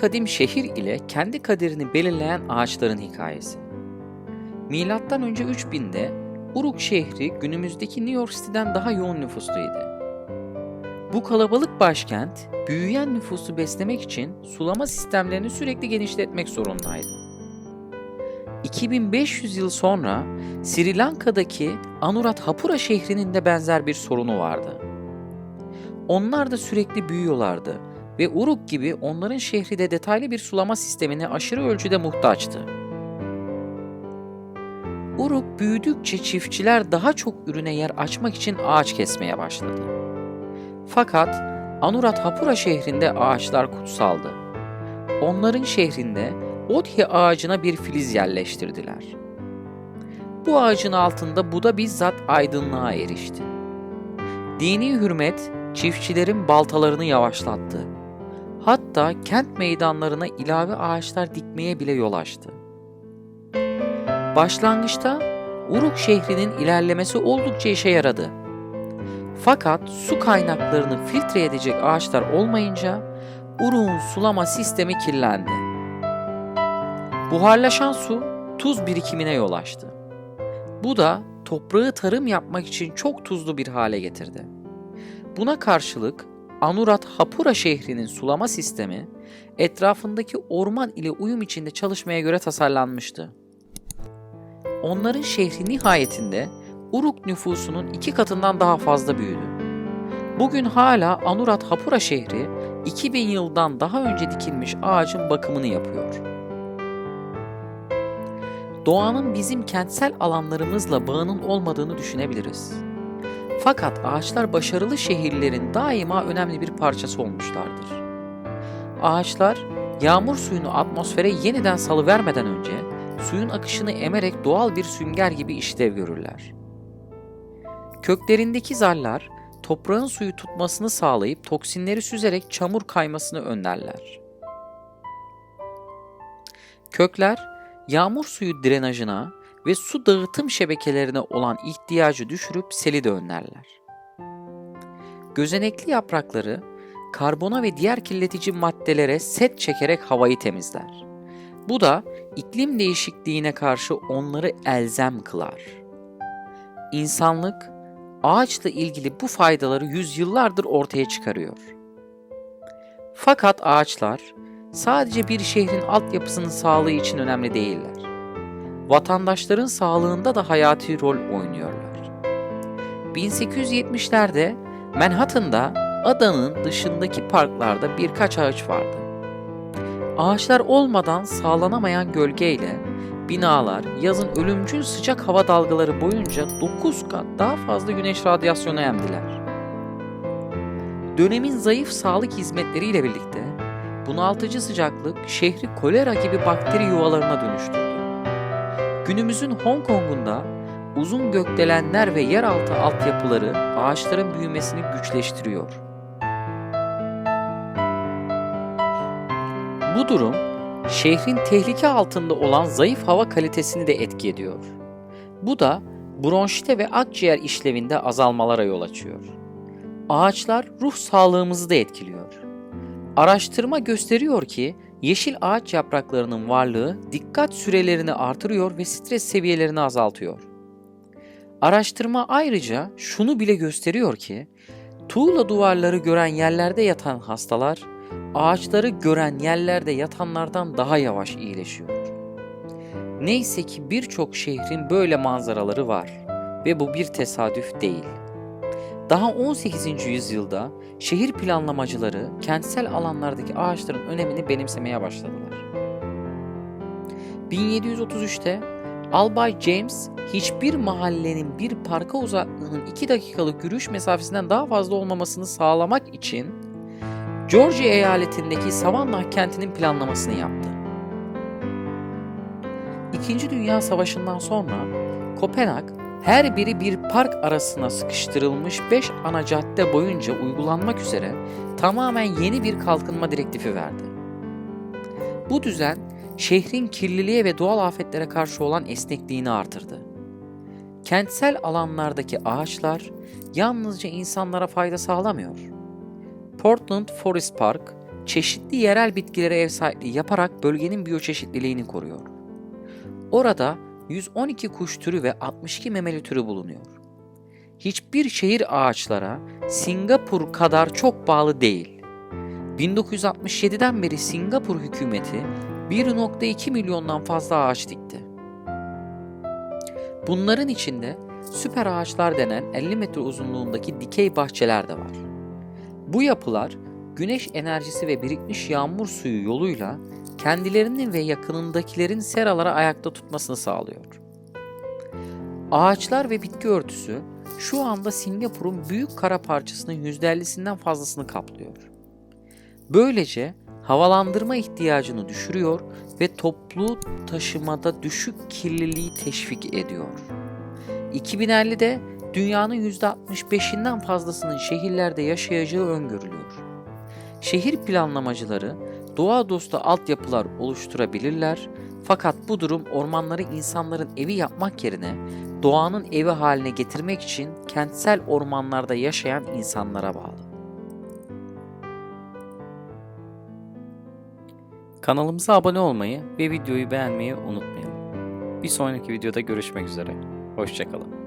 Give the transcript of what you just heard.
kadim şehir ile kendi kaderini belirleyen ağaçların hikayesi. Milattan önce 3000'de Uruk şehri günümüzdeki New York City'den daha yoğun nüfusluydu. Bu kalabalık başkent büyüyen nüfusu beslemek için sulama sistemlerini sürekli genişletmek zorundaydı. 2500 yıl sonra Sri Lanka'daki Anuradhapura şehrinin de benzer bir sorunu vardı. Onlar da sürekli büyüyorlardı ve Uruk gibi onların şehri de detaylı bir sulama sistemine aşırı ölçüde muhtaçtı. Uruk büyüdükçe çiftçiler daha çok ürüne yer açmak için ağaç kesmeye başladı. Fakat Anuradhapura şehrinde ağaçlar kutsaldı. Onların şehrinde Odhi ağacına bir filiz yerleştirdiler. Bu ağacın altında Buda bizzat aydınlığa erişti. Dini hürmet çiftçilerin baltalarını yavaşlattı. Hatta kent meydanlarına ilave ağaçlar dikmeye bile yol açtı. Başlangıçta Uruk şehrinin ilerlemesi oldukça işe yaradı. Fakat su kaynaklarını filtre edecek ağaçlar olmayınca Uruk'un sulama sistemi kirlendi. Buharlaşan su tuz birikimine yol açtı. Bu da toprağı tarım yapmak için çok tuzlu bir hale getirdi. Buna karşılık Anuradhapura şehrinin sulama sistemi etrafındaki orman ile uyum içinde çalışmaya göre tasarlanmıştı. Onların şehri nihayetinde Uruk nüfusunun iki katından daha fazla büyüdü. Bugün hala Anuradhapura şehri 2000 yıldan daha önce dikilmiş ağacın bakımını yapıyor. Doğanın bizim kentsel alanlarımızla bağının olmadığını düşünebiliriz. Fakat ağaçlar başarılı şehirlerin daima önemli bir parçası olmuşlardır. Ağaçlar yağmur suyunu atmosfere yeniden salıvermeden önce suyun akışını emerek doğal bir sünger gibi işlev görürler. Köklerindeki zarlar toprağın suyu tutmasını sağlayıp toksinleri süzerek çamur kaymasını önlerler. Kökler yağmur suyu drenajına ve su dağıtım şebekelerine olan ihtiyacı düşürüp seli de önlerler. Gözenekli yaprakları karbona ve diğer kirletici maddelere set çekerek havayı temizler. Bu da iklim değişikliğine karşı onları elzem kılar. İnsanlık ağaçla ilgili bu faydaları yüzyıllardır ortaya çıkarıyor. Fakat ağaçlar sadece bir şehrin altyapısının sağlığı için önemli değiller. Vatandaşların sağlığında da hayati rol oynuyorlar. 1870'lerde Manhattan'da adanın dışındaki parklarda birkaç ağaç vardı. Ağaçlar olmadan sağlanamayan gölgeyle binalar yazın ölümcül sıcak hava dalgaları boyunca 9 kat daha fazla güneş radyasyonu emdiler. Dönemin zayıf sağlık hizmetleriyle birlikte bunaltıcı sıcaklık şehri kolera gibi bakteri yuvalarına dönüştürdü. Günümüzün Hong Kong'unda uzun gökdelenler ve yeraltı altyapıları ağaçların büyümesini güçleştiriyor. Bu durum şehrin tehlike altında olan zayıf hava kalitesini de etki ediyor. Bu da bronşite ve akciğer işlevinde azalmalara yol açıyor. Ağaçlar ruh sağlığımızı da etkiliyor. Araştırma gösteriyor ki yeşil ağaç yapraklarının varlığı dikkat sürelerini artırıyor ve stres seviyelerini azaltıyor. Araştırma ayrıca şunu bile gösteriyor ki tuğla duvarları gören yerlerde yatan hastalar ağaçları gören yerlerde yatanlardan daha yavaş iyileşiyor. Neyse ki birçok şehrin böyle manzaraları var ve bu bir tesadüf değil. Daha 18. yüzyılda şehir planlamacıları kentsel alanlardaki ağaçların önemini benimsemeye başladılar. 1733'te Albay James hiçbir mahallenin bir parka uzaklığının 2 dakikalık yürüyüş mesafesinden daha fazla olmamasını sağlamak için Georgia eyaletindeki Savannah kentinin planlamasını yaptı. İkinci Dünya Savaşı'ndan sonra Kopenhag her biri bir park arasına sıkıştırılmış 5 ana cadde boyunca uygulanmak üzere tamamen yeni bir kalkınma direktifi verdi. Bu düzen şehrin kirliliğe ve doğal afetlere karşı olan esnekliğini artırdı. Kentsel alanlardaki ağaçlar yalnızca insanlara fayda sağlamıyor. Portland Forest Park, çeşitli yerel bitkilere ev sahipliği yaparak bölgenin biyoçeşitliliğini koruyor. Orada 112 kuş türü ve 62 memeli türü bulunuyor. Hiçbir şehir ağaçlara Singapur kadar çok bağlı değil. 1967'den beri Singapur hükümeti 1.2 milyondan fazla ağaç dikti. Bunların içinde süper ağaçlar denen 50 metre uzunluğundaki dikey bahçeler de var. Bu yapılar güneş enerjisi ve birikmiş yağmur suyu yoluyla kendilerinin ve yakınındakilerin seralara ayakta tutmasını sağlıyor. Ağaçlar ve bitki örtüsü şu anda Singapur'un büyük kara parçasının %50'sinden fazlasını kaplıyor. Böylece havalandırma ihtiyacını düşürüyor ve toplu taşımada düşük kirliliği teşvik ediyor. 2050'de dünyanın %65'inden fazlasının şehirlerde yaşayacağı öngörülüyor. Şehir planlamacıları doğa dostu altyapılar oluşturabilirler fakat bu durum ormanları insanların evi yapmak yerine doğanın evi haline getirmek için kentsel ormanlarda yaşayan insanlara bağlı. Kanalımıza abone olmayı ve videoyu beğenmeyi unutmayalım. Bir sonraki videoda görüşmek üzere. Hoşçakalın.